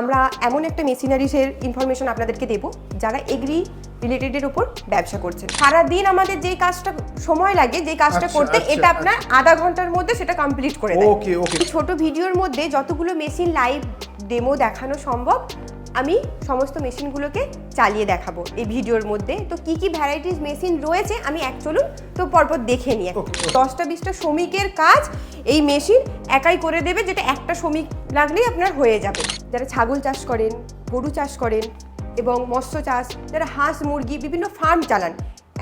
আমরা এমন একটা মেশিনারিসের ইনফরমেশন আপনাদেরকে দেব যারা এগ্রি রিলেটেডের উপর ব্যবসা করছেন। সারাদিন আমাদের যে কাজটা সময় লাগে যে কাজটা আচ্ছা, করতে আচ্ছা, এটা আপনার আধা ঘণ্টার মধ্যে সেটা কমপ্লিট করে দেয়। ওকে ওকে ছোট ভিডিওর মধ্যে যতগুলো মেশিন লাইভ ডেমো দেখানো সম্ভব আমি সমস্ত মেশিনগুলোকে চালিয়ে দেখাবো এই ভিডিওর মধ্যে। তো কি কি ভ্যারাইটিস মেশিন রয়েছে আমি এক চলুন তো পরপর দেখে নিয়ে. দশটা বিশটা শ্রমিকের কাজ এই মেশিন একাই করে দেবে যেটা একটা শ্রমিক লাগলেই আপনার হয়ে যাবে। যারা ছাগল চাষ করেন গরু চাষ করেন এবং মৎস্য চাষ যারা হাঁস মুরগি বিভিন্ন ফার্ম চালান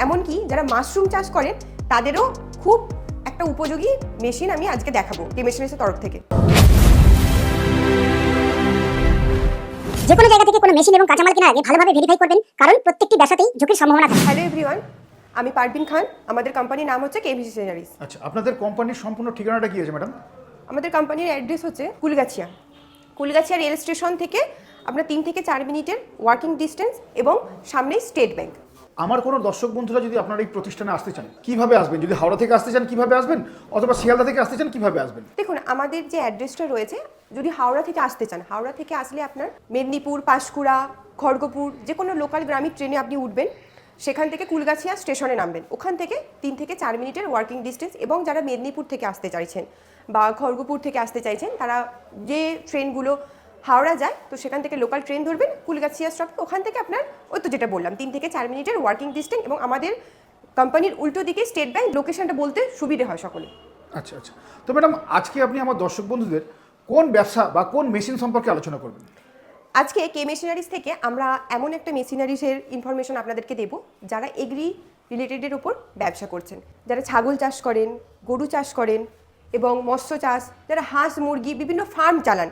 এমনকি যারা মাশরুম চাষ করেন তাদেরও খুব একটা উপযোগী মেশিন আমি আজকে দেখাবো এই মেশিনের তরফ থেকে। যে কোনো জায়গা থেকে কোনো মেশিন এবং কাঁচামাল কেনার আগে ভালোভাবে ভেরিফাই করবেন কারণ প্রত্যেকটি ব্যবসাতেই ঝুঁকির সম্ভাবনা থাকে। হ্যালো এভরিওয়ান আমি পারবিন খান আমাদের কোম্পানির নাম হচ্ছে কেভিসি সেনারিস আচ্ছা আপনাদের কোম্পানির সম্পূর্ণ ঠিকানাটা কি আছে ম্যাডাম আমাদের কোম্পানির অ্যাড্রেস হচ্ছে কুলগাছিয়া। কুলগাছিয়া রেল স্টেশন থেকে আপনার তিন থেকে চার মিনিটের ওয়ার্কিং ডিস্টেন্স এবং সামনেই স্টেট ব্যাংক আমার কোনো দর্শক বন্ধুরা যদি আপনার এই প্রতিষ্ঠানে আসতে চান, কীভাবে আসবেন? যদি হাওড়া থেকে আসতে চান, কীভাবে আসবেন? অথবা শিয়ালদা থেকে আসতে চান, কীভাবে আসবেন? দেখুন, আমাদের যে অ্যাড্রেসটা রয়েছে, যদি হাওড়া থেকে আসতে চান, হাওড়া থেকে আসলে আপনার মেদিনীপুর, পাঁশকুড়া, খড়গপুর, যে কোনো লোকাল গ্রামীণ ট্রেনে আপনি উঠবেন, সেখান থেকে কুলগাছিয়া স্টেশনে নামবেন। ওখান থেকে তিন থেকে চার মিনিটের ওয়ার্কিং ডিস্টেন্স এবং যারা মেদিনীপুর থেকে আসতে চাইছেন বা খড়গপুর থেকে আসতে চাইছেন, তারা যে ট্রেনগুলো হাওড়া যায় তো সেখান থেকে লোকাল ট্রেন ধরবেন কুলগাছিয়া স্টপ ওখান থেকে আপনার ওই তো যেটা বললাম তিন থেকে চার মিনিটের ওয়ার্কিং ডিস্টেন্স এবং আমাদের কোম্পানির উল্টো দিকে স্টেট ব্যাংক লোকেশনটা বলতে সুবিধে হয় সকলে আচ্ছা আচ্ছা। তো ম্যাডাম আজকে আপনি আমার দর্শক বন্ধুদের কোন ব্যবসা বা কোন মেশিন সম্পর্কে আলোচনা করবেন? আজকে কে মেশিনারিজ থেকে আমরা এমন একটা মেশিনারিজের ইনফরমেশন আপনাদেরকে দেব যারা এগ্রি রিলেটেডের উপর ব্যবসা করছেন। যারা ছাগল চাষ করেন গরু চাষ করেন এবং মৎস্য চাষ যারা হাঁস মুরগি বিভিন্ন ফার্ম চালান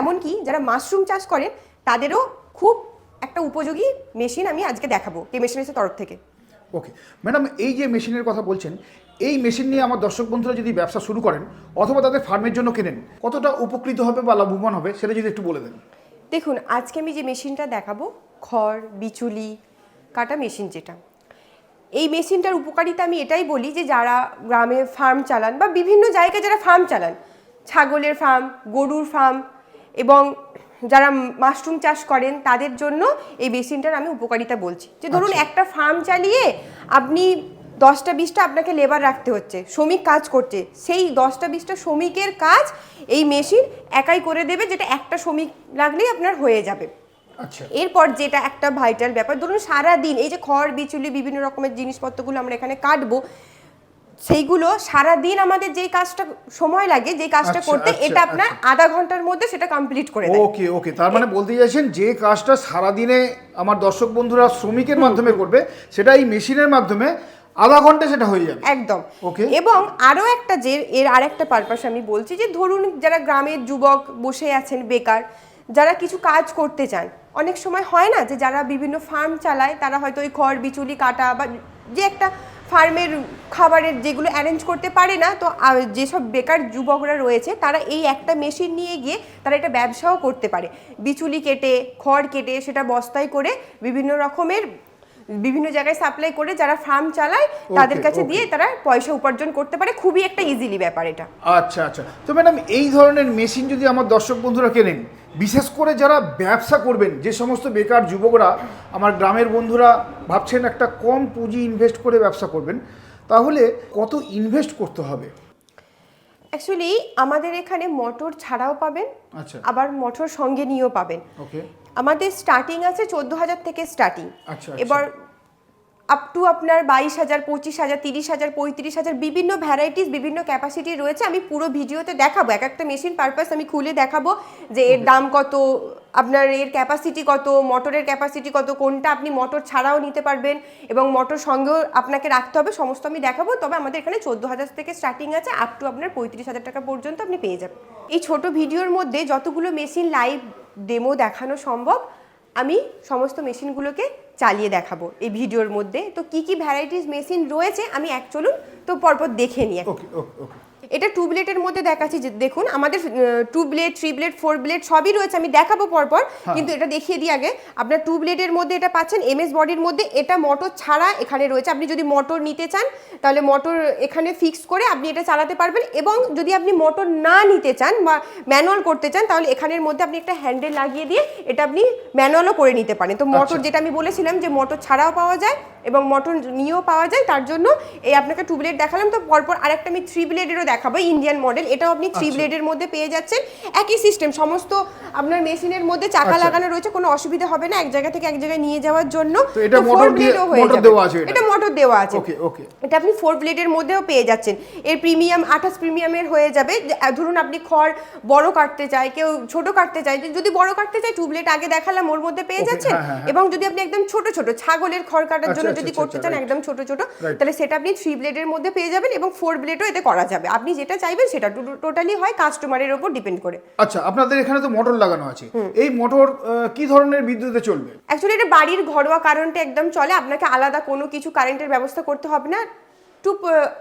এমনকি যারা মাশরুম চাষ করেন তাদেরও খুব একটা উপযোগী মেশিন আমি আজকে দেখাবো কে মেশিনারিজের তরফ থেকে। ওকে ম্যাডাম এই যে মেশিনের কথা বলছেন এই মেশিন নিয়ে আমার দর্শক বন্ধুরা যদি ব্যবসা শুরু করেন অথবা তাদের ফার্মের জন্য কেনেন কতটা উপকৃত হবে বা লাভবান হবে সেটা যদি একটু বলে দেন। দেখুন আজকে আমি যে মেশিনটা দেখাবো খড় বিচুলি কাটা মেশিন যেটা এই মেশিনটার উপকারিতা আমি এটাই বলি যে যারা গ্রামে ফার্ম চালান বা বিভিন্ন জায়গায় যারা ফার্ম চালান ছাগলের ফার্ম গরুর ফার্ম এবং যারা মাশরুম চাষ করেন তাদের জন্য এই মেশিনটার আমি উপকারিতা বলছি। যে ধরুন আচ্ছা। একটা ফার্ম চালিয়ে আপনি দশটা বিশটা আপনাকে লেবার রাখতে হচ্ছে শ্রমিক কাজ করছে সেই দশটা বিশটা শ্রমিকের কাজ এই মেশিন একাই করে দেবে যেটা একটা শ্রমিক লাগলেই আপনার হয়ে যাবে। আচ্ছা। এরপর যেটা একটা ভাইটাল ব্যাপার ধরুন সারা দিন এই যে খড় বিচুলি বিভিন্ন রকমের জিনিসপত্রগুলো আমরা এখানে কাটবো সেইগুলো সারা দিন আমাদের যেই কাজটা সময় লাগে যেই কাজটা আচ্ছা, করতে আচ্ছা, এটা আপনার আধা ঘণ্টার মধ্যে সেটা কমপ্লিট করে দেয়। ওকে ওকে তার মানে বলতে চাইছেন যে কাজটা সারাদিনে আমার দর্শক বন্ধুরা শ্রমিকের মাধ্যমে করবে সেটা এই মেশিনের মাধ্যমে আধা ঘণ্টা সেটা হয়ে যাবে। একদম। ওকে। এবং আরও একটা যে এর আরেকটা পারপাস আমি বলছি যে ধরুন যারা গ্রামের যুবক বসে আছেন বেকার যারা কিছু কাজ করতে চান অনেক সময় হয় না যে যারা বিভিন্ন ফার্ম চালায় তারা হয়তো ওই খড় বিচুলি কাটা বা যে একটা ফার্মের খাবারের যেগুলো অ্যারেঞ্জ করতে পারে না, তো যেসব বেকার যুবকরা রয়েছে, তারা এই একটা মেশিন নিয়ে গিয়ে তারা এটা ব্যবসাও করতে পারে। বিচুলি কেটে, খড় কেটে, সেটা বস্তায় করে বিভিন্ন রকমের বিভিন্ন জায়গায় সাপ্লাই করে যারা ফার্ম চালায় তাদের কাছে দিয়ে তারা পয়সা উপার্জন করতে পারে। খুবই একটা ইজিলি ব্যাপার এটা। আচ্ছা আচ্ছা। তো ম্যাডাম এই ধরনের মেশিন যদি আমার দর্শক বন্ধুরা কেনেন বিশেষ করে যারা ব্যবসা করবেন যে সমস্ত বেকার যুবকরা আমার গ্রামের বন্ধুরা ভাবছেন একটা কম পুঁজি ইনভেস্ট করে ব্যবসা করবেন তাহলে কত ইনভেস্ট করতে হবে? অ্যাকচুয়ালি আমাদের এখানে মোটর ছাড়াও পাবেন আচ্ছা। আবার মোটর সঙ্গে নিয়েও পাবেন। ওকে আমাদের স্টার্টিং আছে চোদ্দ হাজার থেকে স্টার্টিং আচ্ছা, এবার আপ টু আপনার বাইশ হাজার পঁচিশ হাজার তিরিশ হাজার পঁয়ত্রিশ হাজার বিভিন্ন ভ্যারাইটিস বিভিন্ন ক্যাপাসিটি রয়েছে। আমি পুরো ভিডিওতে দেখাবো। এক একটা মেশিন পারপাস আমি খুলে দেখাবো যে এর দাম কত আপনার এর ক্যাপাসিটি কত মোটরের ক্যাপাসিটি কত কোনটা আপনি মোটর ছাড়াও নিতে পারবেন এবং মোটর সঙ্গেও আপনাকে রাখতে হবে সমস্ত আমি দেখাবো। তবে আমাদের এখানে চোদ্দ হাজার থেকে স্টার্টিং আছে আপ টু আপনার পঁয়ত্রিশ হাজার টাকা পর্যন্ত আপনি পেয়ে যাবেন। এই ছোট ভিডিওর মধ্যে যতগুলো মেশিন লাইভ ডেমো দেখানো সম্ভব, আমি সমস্ত মেশিনগুলোকে চালিয়ে দেখাবো এই ভিডিওর মধ্যে। তো কি কি ভ্যারাইটিস মেশিন রয়েছে, আমি এক চলুন, তো পরপর দেখে নিই। ওকে ওকে ওকে এটা টু ব্লেডের মধ্যে দেখাচ্ছি যে দেখুন আমাদের two blade three blade four blade সবই রয়েছে আমি দেখাবো পরপর কিন্তু এটা দেখিয়ে দিই আগে। আপনার টু ব্লেডের মধ্যে এটা পাচ্ছেন এমএস বডির মধ্যে এটা মোটর ছাড়া এখানে রয়েছে। আপনি যদি মোটর নিতে চান তাহলে মোটর এখানে ফিক্স করে আপনি এটা চালাতে পারবেন এবং যদি আপনি মোটর না নিতে চান বা ম্যানুয়াল করতে চান তাহলে এখানের মধ্যে আপনি একটা হ্যান্ডেল লাগিয়ে দিয়ে এটা আপনি ম্যানুয়ালও করে নিতে পারেন। তো মোটর যেটা আমি বলেছিলাম যে মোটর ছাড়াও পাওয়া যায় এবং মোটর নিয়েও পাওয়া যায় তার জন্য এই আপনাকে টু ব্লেড দেখালাম। তো পরপর আরেকটা আমি থ্রি ব্লেডেরও দেখাবো ইন্ডিয়ান মডেল এটাও আপনি থ্রি ব্লেডের মধ্যে পেয়ে যাচ্ছেন। একই সিস্টেম সমস্ত আপনার মেশিনের মধ্যে চাকা আচ্ছা। লাগানো রয়েছে কোনো অসুবিধা হবে না এক জায়গা থেকে এক জায়গায় নিয়ে যাওয়ার জন্য। এটা four motor দিয়ে- blade ও হয়ে যাবে। দেওয়া আছে এটা? মোটর দেওয়া আছে। ওকে ওকে এটা আপনি ফোর ব্লেডের মধ্যেও পেয়ে যাচ্ছেন। এর প্রিমিয়াম আঠাশ প্রিমিয়ামের হয়ে যাবে। ধরুন আপনি খড় বড় কাটতে চায় কেউ ছোট কাটতে চায় যে যদি বড় কাটতে চায় টু ব্লেড আগে দেখালাম ওর মধ্যে পেয়ে যাচ্ছেন? হ্যাঁ, হ্যাঁ, হ্যাঁ। এবং যদি আপনি একদম ছোট ছোট ছাগলের খড় কাটার আচ্ছা, জন্য আচ্ছা, যদি আচ্ছা, করতে চান একদম ছোট ছোট তাহলে সেটা আপনি থ্রি ব্লেডের মধ্যে পেয়ে যাবেন এবং ফোর ব্লেডও এতে করা যাবে। আপনি যেটা চাইবেন সেটা টোটালি হয় কাস্টমারের ওপর ডিপেন্ড করে। আচ্ছা আপনাদের এখানে তো মোটর লাগানো আছে। এই মোটর কি ধরনের বিদ্যুতে চলবে? অ্যাকচুয়ালি এটা বাড়ির ঘরোয়া কারেন্টে একদম চলে। আপনাকে আলাদা কোনো কিছু কারেন্টের ব্যবস্থা করতে হবে না। টু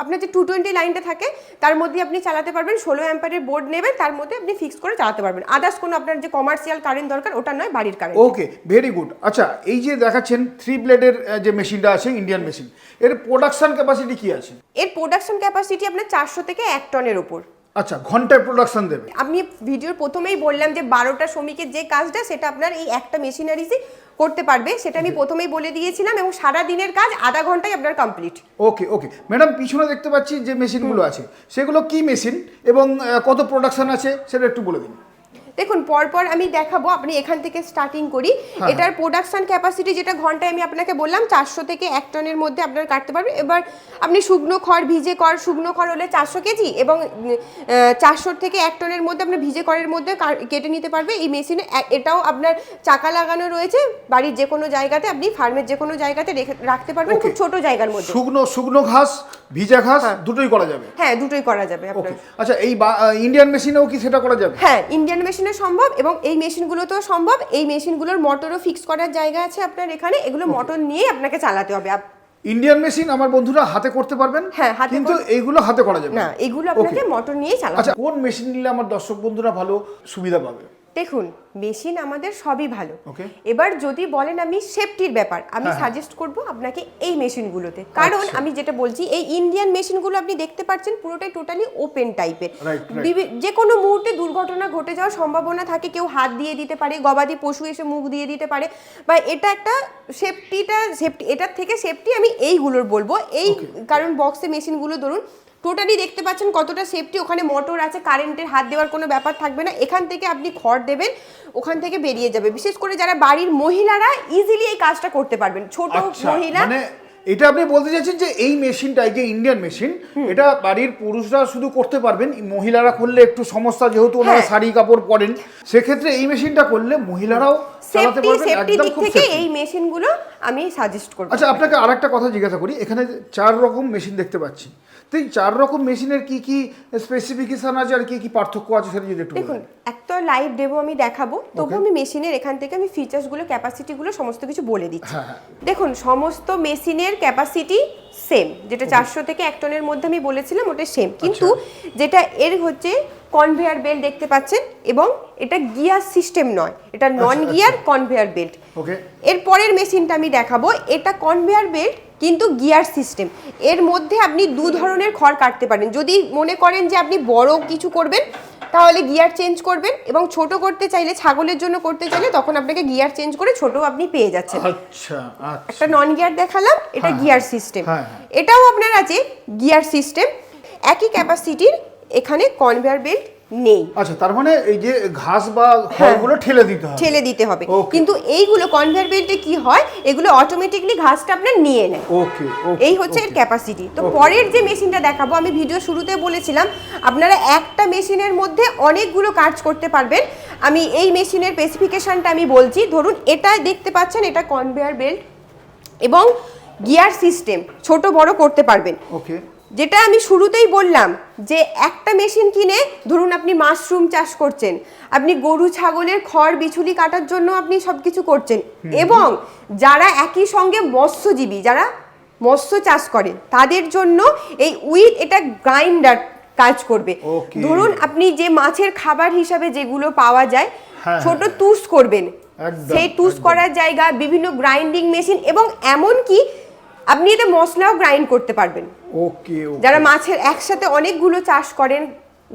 আপনার যে টু টোয়েন্টি লাইনটা থাকে তার মধ্যে আপনি চালাতে পারবেন ষোলো অ্যাম্পারের বোর্ড নেবেন তার মধ্যে আপনি ফিক্স করে চালাতে পারবেন। আদার্স কোনো আপনার যে কমার্শিয়াল কারেন্ট দরকার ওটা নয় বাড়ির কারেন্ট ওকে ভেরি গুড আচ্ছা এই যে দেখাচ্ছেন থ্রি ব্লেডের যে মেশিনটা আছে ইন্ডিয়ান মেশিন এর প্রোডাকশন ক্যাপাসিটি কি আছে? এর প্রোডাকশন ক্যাপাসিটি আপনার চারশো থেকে এক টনের ওপর আচ্ছা ঘন্টায় প্রোডাকশন দেবে। আমি ভিডিওর প্রথমেই বললাম যে বারোটা শ্রমিকের যে কাজটা সেটা আপনার এই একটা মেশিনারিজই করতে পারবে সেটা আমি প্রথমেই বলে দিয়েছিলাম এবং সারা দিনের কাজ আধা ঘন্টায় আপনার কমপ্লিট ওকে ওকে ম্যাডাম পিছনে দেখতে পাচ্ছি যে মেশিনগুলো আছে। সেগুলো কি মেশিন এবং কত প্রোডাকশন আছে সেটা একটু বলে দিন। দেখুন পরপর আমি দেখাবো আপনি এখান থেকে স্টার্টিং করি। হ্যাঁ। এটার প্রোডাকশন ক্যাপাসিটি যেটা ঘন্টায় আমি আপনাকে বললাম চারশো থেকে এক টনের মধ্যে আপনার কাটতে পারবেন। এবার আপনি শুকনো খড় ভিজে কর শুকনো খড় হলে চারশো কেজি এবং চারশোর থেকে এক টনের মধ্যে আপনি ভিজে করের মধ্যে কেটে নিতে পারবে এই মেশিনে এটাও আপনার চাকা লাগানো রয়েছে। বাড়ির যে কোনো জায়গাতে আপনি ফার্মের যে কোনো জায়গাতে রেখে রাখতে পারবেন। খুব. ছোট জায়গার মধ্যে। শুকনো শুকনো ঘাস ভিজা ঘাস দুটোই করা যাবে? হ্যাঁ দুটোই করা যাবে আপনার। আচ্ছা এই ইন্ডিয়ান মেশিনেও কি সেটা করা যাবে? হ্যাঁ ইন্ডিয়ান মেশিনে সম্ভব এবং এই মেশিনগুলোতেও সম্ভব। এই মেশিনগুলোর মোটরও ফিক্স করার জায়গা আছে আপনার এখানে। এগুলো মোটর নিয়ে আপনাকে চালাতে হবে। ইন্ডিয়ান মেশিন আমার বন্ধুরা হাতে করতে পারবেন হ্যাঁ, কিন্তু এইগুলো হাতে করা যাবে না। এগুলো আপনাকে. মোটর নিয়েই চালাতে আচ্ছা কোন মেশিন নিলে আমার দর্শক বন্ধুরা ভালো সুবিধা পাবে? দেখুন মেশিন আমাদের সবই ভালো এবার যদি বলেন আমি সেফটির ব্যাপার আমি হ্যাঁ, হ্যাঁ। সাজেস্ট করব আপনাকে এই মেশিনগুলোতে কারণ আচ্ছা। আমি যেটা বলছি এই ইন্ডিয়ান মেশিনগুলো আপনি দেখতে পাচ্ছেন পুরোটাই টোটালি ওপেন টাইপের. যে কোনো মুহূর্তে দুর্ঘটনা ঘটে যাওয়ার সম্ভাবনা থাকে কেউ হাত দিয়ে দিতে পারে গবাদি পশু এসে মুখ দিয়ে দিতে পারে বা এটা একটা সেফটিটা সেফটি এটার থেকে সেফটি আমি এইগুলোর বলব এই কারণ বক্সে মেশিনগুলো ধরুন টোটালি দেখতে পাচ্ছেন কতটা সেফটি ওখানে মোটর আছে কারেন্টের হাত দেওয়ার কোনো ব্যাপার থাকবে না। এখান থেকে আপনি খড় দেবেন ওখান থেকে বেরিয়ে যাবে। বিশেষ করে যারা বাড়ির মহিলারা ইজিলি এই কাজটা করতে পারবেন। ছোট আচ্ছা মহিলা মানে এটা আপনি বলতে চাইছেন যে এই মেশিনটা এই যে ইন্ডিয়ান মেশিন এটা বাড়ির পুরুষরা শুধু করতে পারবেন। মহিলারা করলে একটু সমস্যা যেহেতু ওনারা হ্যাঁ। শাড়ি কাপড় পরেন সেক্ষেত্রে এই মেশিনটা করলে মহিলারাও চালাতে পারবেন। একদম খুব থেকে এই মেশিনগুলো আমি সাজেস্ট করব। আচ্ছা আপনাকে আরেকটা কথা জিজ্ঞাসা করি। এখানে চার রকম মেশিন দেখতে পাচ্ছি। তো এই চার রকম মেশিনের কি কি স্পেসিফিকেশন আছে আর কি কি পার্থক্য আছে সেটা যদি একটু দেখুন এক তো লাইভ ডেমো আমি দেখাবো। তবু আমি মেশিনের এখান থেকে আমি ফিচার্সগুলো ক্যাপাসিটিগুলো সমস্ত কিছু বলে দিচ্ছি। হ্যাঁ, হ্যাঁ। দেখুন সমস্ত মেশিনের ক্যাপাসিটি সেম যেটা চারশো থেকে এক টনের মধ্যে আমি বলেছিলাম ওটা সেম। কিন্তু যেটা এর হচ্ছে কনভেয়ার বেল্ট দেখতে পাচ্ছেন এবং এটা গিয়ার সিস্টেম নয় এটা নন আচ্ছা, গিয়ার কনভেয়ার বেল্ট এর পরের মেশিনটা আমি দেখাবো এটা কনভেয়ার বেল্ট কিন্তু গিয়ার সিস্টেম এর মধ্যে আপনি দু ধরনের খড় কাটতে পারেন যদি মনে করেন যে আপনি বড় কিছু করবেন তাহলে গিয়ার চেঞ্জ করবেন এবং ছোট করতে চাইলে ছাগলের জন্য করতে চাইলে তখন আপনাকে গিয়ার চেঞ্জ করে ছোট আপনি পেয়ে যাচ্ছেন। আচ্ছা আচ্ছা। একটা নন গিয়ার দেখালাম এটা হ্যাঁ, গিয়ার সিস্টেম হ্যাঁ, হ্যাঁ। এটাও আপনার আছে গিয়ার সিস্টেম একই ক্যাপাসিটির এখানে কনভেয়ার বেল্ট নেই। আচ্ছা তার মানে এই যে ঘাস বা খড়গুলো ঠেলে দিতে হবে। ঠেলে দিতে হবে. কিন্তু এইগুলো কনভেয়ার বেল্টে কি হয়? এগুলো অটোমেটিকলি ঘাসটা আপনার নিয়ে নেয়। ওকে এই হচ্ছে এর ক্যাপাসিটি তো পরের যে মেশিনটা দেখাবো আমি ভিডিও শুরুতে বলেছিলাম আপনারা একটা মেশিনের মধ্যে অনেকগুলো কাজ করতে পারবেন। আমি এই মেশিনের স্পেসিফিকেশনটা আমি বলছি। ধরুন এটা দেখতে পাচ্ছেন এটা কনভেয়ার বেল্ট এবং গিয়ার সিস্টেম ছোট বড় করতে পারবেন। ওকে যেটা আমি শুরুতেই বললাম যে একটা মেশিন কিনে ধরুন আপনি মাশরুম চাষ করছেন আপনি গরু ছাগলের খড় বিছুলি কাটার জন্য আপনি সব কিছু করছেন এবং যারা একই সঙ্গে মৎস্যজীবী যারা মৎস্য চাষ করে তাদের জন্য এই উইথ এটা গ্রাইন্ডার কাজ করবে। ধরুন আপনি যে মাছের খাবার হিসাবে যেগুলো পাওয়া যায় হ্যাঁ, ছোট তুষ করবেন। সেই তুষ করার জায়গা বিভিন্ন গ্রাইন্ডিং মেশিন এবং এমন কি আপনি এতে মশলাও গ্রাইন্ড করতে পারবেন। ওকে যারা মাছের একসাথে অনেকগুলো চাষ করেন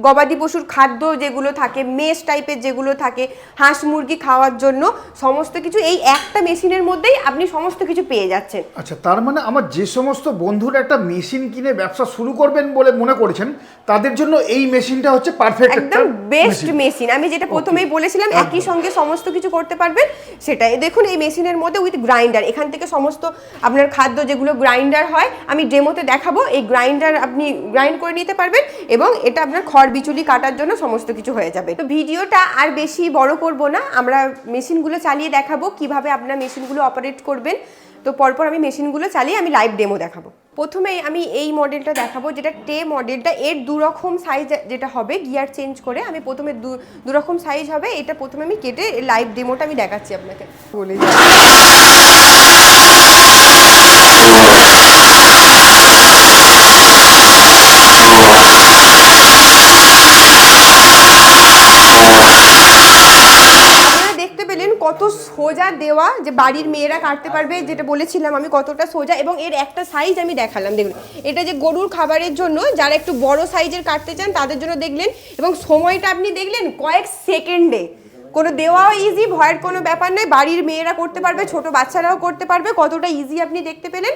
গবাদি পশুর খাদ্য যেগুলো থাকে মেষ টাইপের যেগুলো থাকে হাঁস মুরগি খাওয়ার জন্য সমস্ত কিছু এই একটা মেশিনের মধ্যেই আপনি সমস্ত কিছু পেয়ে যাচ্ছেন। আচ্ছা তার মানে আমার যে সমস্ত বন্ধুরা একটা মেশিন কিনে ব্যবসা শুরু করবেন বলে মনে করেছেন তাদের জন্য এই মেশিনটা হচ্ছে পারফেক্ট একদম বেস্ট মেশিন আমি যেটা প্রথমেই বলেছিলাম একই সঙ্গে সমস্ত কিছু করতে পারবেন সেটাই। দেখুন এই মেশিনের মধ্যে উইথ গ্রাইন্ডার এখান থেকে সমস্ত আপনার খাদ্য যেগুলো গ্রাইন্ডার হয় আমি ডেমোতে দেখাবো এই গ্রাইন্ডার আপনি গ্রাইন্ড করে নিতে পারবেন এবং এটা আপনার খড় বিচুলি কাটার জন্য সমস্ত কিছু হয়ে যাবে। তো ভিডিওটা আর বেশি বড় করব না, আমরা মেশিনগুলো চালিয়ে দেখাবো, কীভাবে আপনার মেশিনগুলো অপারেট করবেন। তো পরপর আমি মেশিনগুলো চালিয়ে আমি লাইভ ডেমো দেখাবো। প্রথমে আমি এই মডেলটা দেখাবো, যেটা টে মডেলটা এর দু রকম সাইজ যেটা হবে গিয়ার চেঞ্জ করে, আমি প্রথমে দু দু রকম সাইজ হবে, এটা প্রথমে আমি কেটে লাইভ ডেমোটা আমি দেখাচ্ছি আপনাকে। বলে যাই। আপনারা দেখতে পেলেন কত সোজা দেওয়া যে বাড়ির মেয়েরা কাটতে পারবে, যেটা বলেছিলাম আমি কতটা সোজা এবং এর একটা সাইজ আমি দেখালাম। দেখুন, এটা যে গরুর খাবারের জন্য যারা একটু বড় সাইজের কাটতে চান, তাদের জন্য দেখলেন এবং সময়টা আপনি দেখলেন কয়েক সেকেন্ডে কোনো দেওয়াও ইজি ভয়ের কোনো ব্যাপার নেই বাড়ির মেয়েরা করতে পারবে, ছোট বাচ্চারাও করতে পারবে, কতটা ইজি আপনি দেখতে পেলেন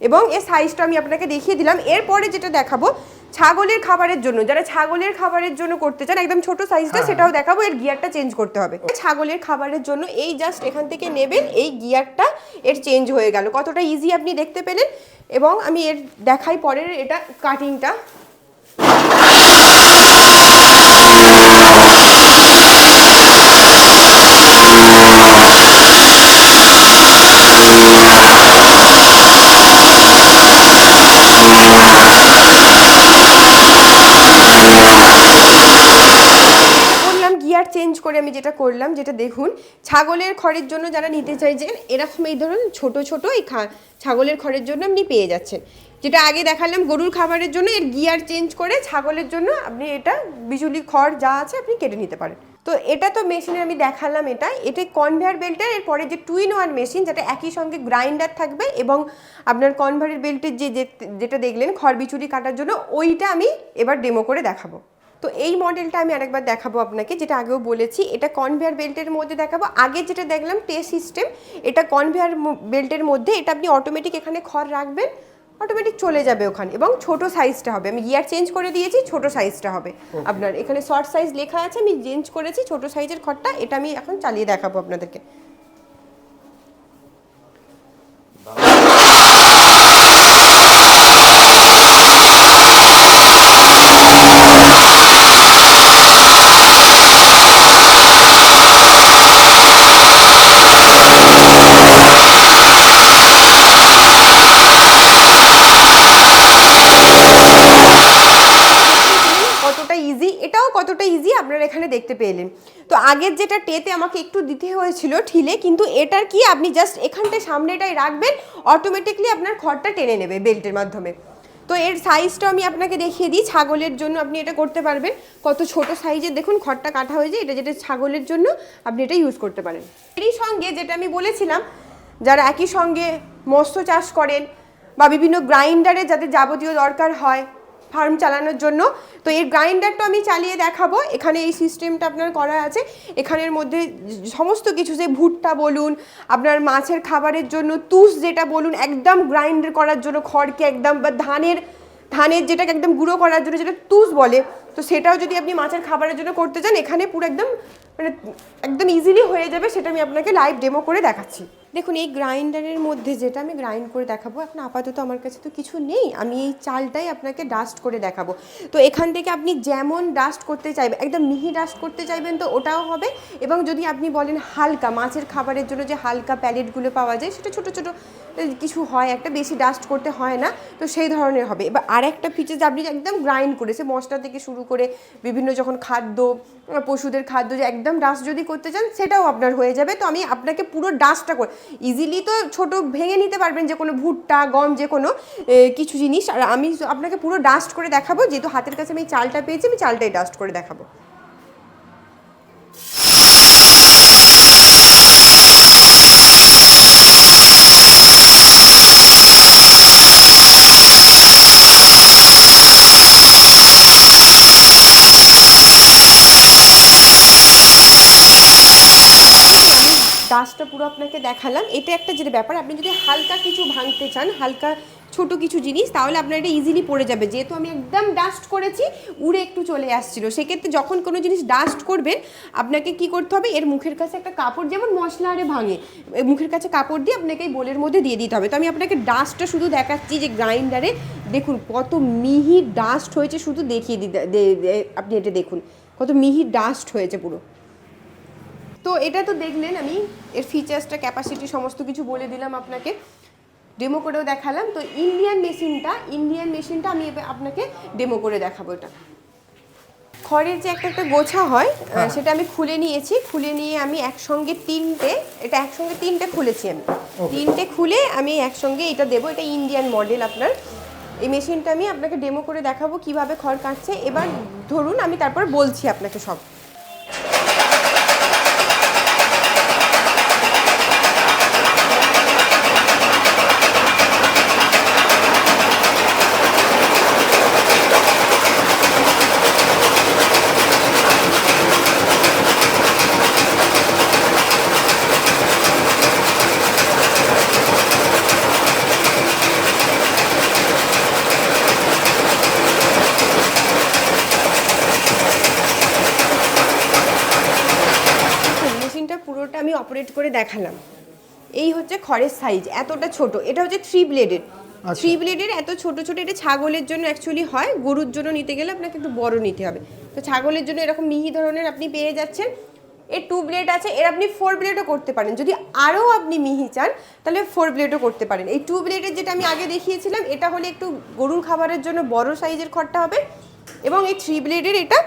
এবং এর সাইজটা আমি আপনাকে দেখিয়ে দিলাম। এরপরে যেটা দেখাবো ছাগলের খাবারের জন্য যারা ছাগলের খাবারের জন্য করতে চান একদম ছোট সাইজটা সেটাও দেখাবো এর গিয়ারটা চেঞ্জ করতে হবে। ছাগলের খাবারের জন্য এই জাস্ট এখান থেকে নেবেন এই গিয়ারটা এর চেঞ্জ হয়ে গেল। কতটা ইজি আপনি দেখতে পেলেন এবং আমি এর দেখাই পরের এটা কাটিংটা বললাম গিয়ার চেঞ্জ করে আমি যেটা করলাম, যেটা দেখুন, ছাগলের খড়ের জন্য যারা নিতে চাইছেন, এরকম এই ধরুন ছোট ছোট এই ছাগলের খড়ের জন্য আপনি পেয়ে যাচ্ছেন। যেটা আগে দেখালাম, গরুর খাবারের জন্য এর গিয়ার চেঞ্জ করে ছাগলের জন্য আপনি এটা বিজুলি খড় যা আছে আপনি কেটে নিতে পারেন। তো এটা তো মেশিনে আমি দেখালাম এটা। এটা কনভেয়ার বেল্টের এরপরে যে টুইন ওয়ান মেশিন যেটা একই সঙ্গে গ্রাইন্ডার থাকবে এবং আপনার কনভেয়ার বেল্টের যে যেটা দেখলেন, খড় বিচুলি কাটার জন্য, ওইটা আমি এবার ডেমো করে দেখাবো। তো এই মডেলটা আমি আরেকবার দেখাবো আপনাকে যেটা আগেও বলেছি। এটা কনভেয়ার বেল্টের মধ্যে দেখাবো। আগে যেটা দেখলাম টে সিস্টেম এটা কনভেয়ার বেল্টের মধ্যে এটা আপনি অটোমেটিক এখানে খড় রাখবেন অটোমেটিক চলে যাবে ওখানে এবং ছোট সাইজটা হবে। আমি গিয়ার চেঞ্জ করে দিয়েছি ছোট সাইজটা হবে। আপনার এখানে শর্ট সাইজ লেখা আছে আমি চেঞ্জ করেছি ছোট সাইজের খড়টা এটা আমি এখন চালিয়ে দেখাবো আপনাদেরকে কতটা ইজি এটাও কতটা ইজি আপনারা এখানে দেখতে পেলেন তো আগের যেটা টেতে আমাকে একটু দিতে হয়েছিল ঠিলে, কিন্তু এটার কি আপনি জাস্ট এখানটায় সামনেটাই রাখবেন অটোমেটিকলি আপনার খড়টা টেনে নেবে বেল্টের মাধ্যমে। তো এর সাইজটা আমি আপনাকে দেখিয়ে দিই, ছাগলের জন্য আপনি এটা করতে পারবেন। কত ছোট সাইজের দেখুন খড়টা কাটা হয়েছে এটা যেটা ছাগলের জন্য আপনি এটা ইউজ করতে পারেন। এরই সঙ্গে যেটা আমি বলেছিলাম, যারা একই সঙ্গে মৎস্য চাষ করেন বা বিভিন্ন গ্রাইন্ডারে যাদের যাবতীয় দরকার হয় ফার্ম চালানোর জন্য। তো এই গ্রাইন্ডারটা আমি চালিয়ে দেখাবো। এখানে এই সিস্টেমটা আপনার করা আছে। এখানের মধ্যে সমস্ত কিছু, যে ভুট্টা বলুন, আপনার মাছের খাবারের জন্য তুষ যেটা বলুন, একদম গ্রাইন্ড করার জন্য, খড়কে একদম বা ধানের ধানের যেটাকে একদম গুঁড়ো করার জন্য যেটা তুষ বলে, তো সেটাও যদি আপনি মাছের খাবারের জন্য করতে চান, এখানে পুরো একদম মানে একদম ইজিলি হয়ে যাবে, সেটা আমি আপনাকে লাইভ ডেমো করে দেখাচ্ছি। দেখুন, এই গ্রাইন্ডারের মধ্যে যেটা আমি গ্রাইন্ড করে দেখাবো, এখন আপাতত আমার কাছে তো কিছু নেই, আমি এই চালটাই আপনাকে ডাস্ট করে দেখাবো। তো এখান থেকে আপনি যেমন ডাস্ট করতে চাইবেন একদম মিহি ডাস্ট করতে চাইবেন তো ওটাও হবে, এবং যদি আপনি বলেন হালকা, মাছের খাবারের জন্য যে হালকা প্যালেটগুলো পাওয়া যায়, সেটা ছোটো ছোটো কিছু হয়, একটা বেশি ডাস্ট করতে হয় না, তো সেই ধরনের হবে। এবার আর একটা ফিচার আপনি একদম গ্রাইন্ড করে, সে মশলা থেকে শুরু করে, বিভিন্ন যখন খাদ্য, পশুদের খাদ্য যে একদম ডাস্ট যদি করতে চান, সেটাও আপনার হয়ে যাবে, তো আমি আপনাকে পুরো ডাস্টটা করে ইজিলি তো ছোট ভেঙে নিতে পারবেন যে কোনো ভুট্টা, গম, যে কোনো কিছু জিনিস। আর আমি আপনাকে পুরো ডাস্ট করে দেখাবো, যেহেতু হাতের কাছে আমি চালটা পেয়েছি, আমি চালটাই ডাস্ট করে দেখাবো। ডাস্টটা পুরো আপনাকে দেখালাম। এটা একটা যেটা ব্যাপার, আপনি যদি হালকা কিছু ভাঙতে চান, হালকা ছোট কিছু জিনিস, তাহলে আপনার এটা ইজিলি পড়ে যাবে। যেহেতু আমি একদম ডাস্ট করেছি, উড়ে একটু চলে আসছিল। সেক্ষেত্রে যখন কোনো জিনিস ডাস্ট করবেন, আপনাকে কি করতে হবে, এর মুখের কাছে একটা কাপড়, যেমন মশলা আরে ভাঙে মুখের কাছে কাপড় দিয়ে আপনাকে এই বোলের মধ্যে দিয়ে দিতে হবে। তো আমি আপনাকে ডাস্টটা শুধু দেখাচ্ছি যে গ্রাইন্ডারে দেখুন, কত মিহি ডাস্ট হয়েছে, শুধু দেখিয়ে দিতে আপনি এটা দেখুন, কত মিহি ডাস্ট হয়েছে পুরো। তো এটা তো দেখলেন আমি এর ফিচার্সটা ক্যাপাসিটি সমস্ত কিছু বলে দিলাম আপনাকে। ডেমো করেও দেখালাম। তো ইন্ডিয়ান মেশিনটা ইন্ডিয়ান মেশিনটা আমি আপনাকে ডেমো করে দেখাবো এটা। খড়ের যে একটা একটা গোছা হয় সেটা আমি খুলে নিয়েছি। খুলে নিয়ে আমি একসঙ্গে তিনটে এটা একসঙ্গে তিনটে খুলেছি আমি। তিনটে খুলে আমি একসঙ্গে এটা দেবো। এটা ইন্ডিয়ান মডেল আপনার। এই মেশিনটা আমি আপনাকে ডেমো করে দেখাবো কীভাবে খড় কাটছে। এবার ধরুন আমি তারপর বলছি আপনাকে সব মেশিনটা পুরোটা আমি অপারেট করে দেখালাম। এই হচ্ছে খড়ের সাইজ এতটা ছোট। এটা হচ্ছে থ্রি ব্লেডের থ্রি ব্লেডের এত ছোট ছোট এটা ছাগলের জন্য অ্যাকচুয়ালি হয়। গরুর জন্য নিতে গেলে আপনাকে একটু বড় নিতে হবে। তো ছাগলের জন্য এরকম মিহি ধরনের আপনি পেয়ে যাচ্ছেন। এর টু ব্লেড আছে। এর আপনি ফোর ব্লেডও করতে পারেন। যদি আরও আপনি মিহি চান তাহলে ফোর ব্লেডও করতে পারেন। এই টু ব্লেডের যেটা আমি আগে দেখিয়েছিলাম এটা হলে একটু গরুর খাবারের জন্য বড় সাইজের খড়টা হবে এবং এই থ্রি ব্লেডের এটা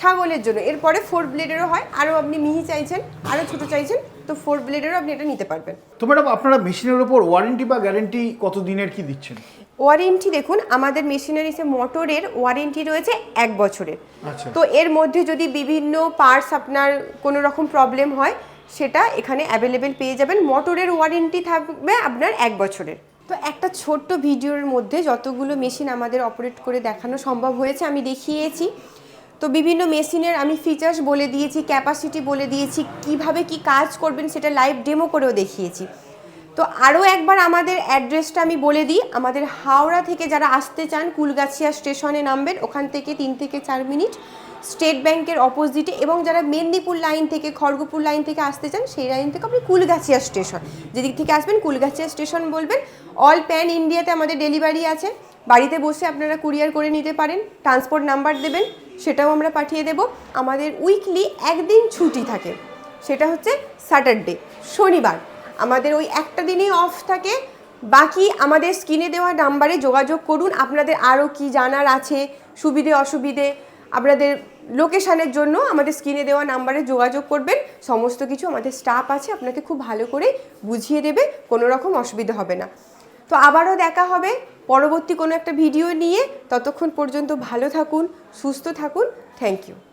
ছাগলের জন্য। এরপরে ফোর ব্লেডেরও হয়। আরও আপনি মিহি চাইছেন আরও ছোট চাইছেন তো ফোর ব্লেডেরও আপনি এটা নিতে পারবেন। তো ম্যাডাম আপনারা মেশিনের ওপর ওয়ারেন্টি বা গ্যারেন্টি কত দিনের কি দিচ্ছেন? ওয়ারেন্টি দেখুন আমাদের মেশিনারিসে মোটরের ওয়ারেন্টি রয়েছে এক বছরের। আচ্ছা। তো এর মধ্যে যদি বিভিন্ন পার্টস আপনার কোনো রকম প্রবলেম হয় সেটা এখানে অ্যাভেলেবেল পেয়ে যাবেন। মোটরের ওয়ারেন্টি থাকবে আপনার এক বছরের। তো একটা ছোট্ট ভিডিওর মধ্যে যতগুলো মেশিন আমাদের অপারেট করে দেখানো সম্ভব হয়েছে আমি দেখিয়েছি। তো বিভিন্ন মেশিনের আমি ফিচার্স বলে দিয়েছি ক্যাপাসিটি বলে দিয়েছি, কীভাবে কি কাজ করবেন সেটা লাইভ ডেমো করেও দেখিয়েছি। তো আরও একবার আমাদের অ্যাড্রেসটা আমি বলে দিই, আমাদের হাওড়া থেকে যারা আসতে চান, কুলগাছিয়া স্টেশনে নামবেন, ওখান থেকে তিন থেকে চার মিনিট। স্টেট ব্যাংকের অপোজিটে এবং যারা মেদিনীপুর লাইন থেকে, খড়গপুর লাইন থেকে আসতে চান, সেই লাইন থেকে আপনি কুলগাছিয়া স্টেশন। যেদিক থেকে আসবেন, কুলগাছিয়া স্টেশন বলবেন। অল প্যান ইন্ডিয়াতে আমাদের ডেলিভারি আছে। বাড়িতে বসে আপনারা কুরিয়ার করে নিতে পারেন। ট্রান্সপোর্ট নাম্বার দেবেন। সেটাও আমরা পাঠিয়ে দেব। আমাদের উইকলি একদিন ছুটি থাকে। সেটা হচ্ছে স্যাটারডে শনিবার। আমাদের ওই একটা দিনই অফ থাকে। বাকি আমাদের স্ক্রিনে দেওয়া নাম্বারে যোগাযোগ করুন। আপনাদের আরও কি জানার আছে, সুবিধে, অসুবিধে, আপনাদের লোকেশানের জন্য আমাদের স্ক্রিনে দেওয়া নাম্বারে যোগাযোগ করবেন। সমস্ত কিছু আমাদের স্টাফ আছে, আপনাকে খুব ভালো করে বুঝিয়ে দেবে। কোনো রকম অসুবিধা হবে না। তো আবারও দেখা হবে। পরবর্তী কোনো একটা ভিডিও নিয়ে ততক্ষণ পর্যন্ত ভালো থাকুন সুস্থ থাকুন। Thank you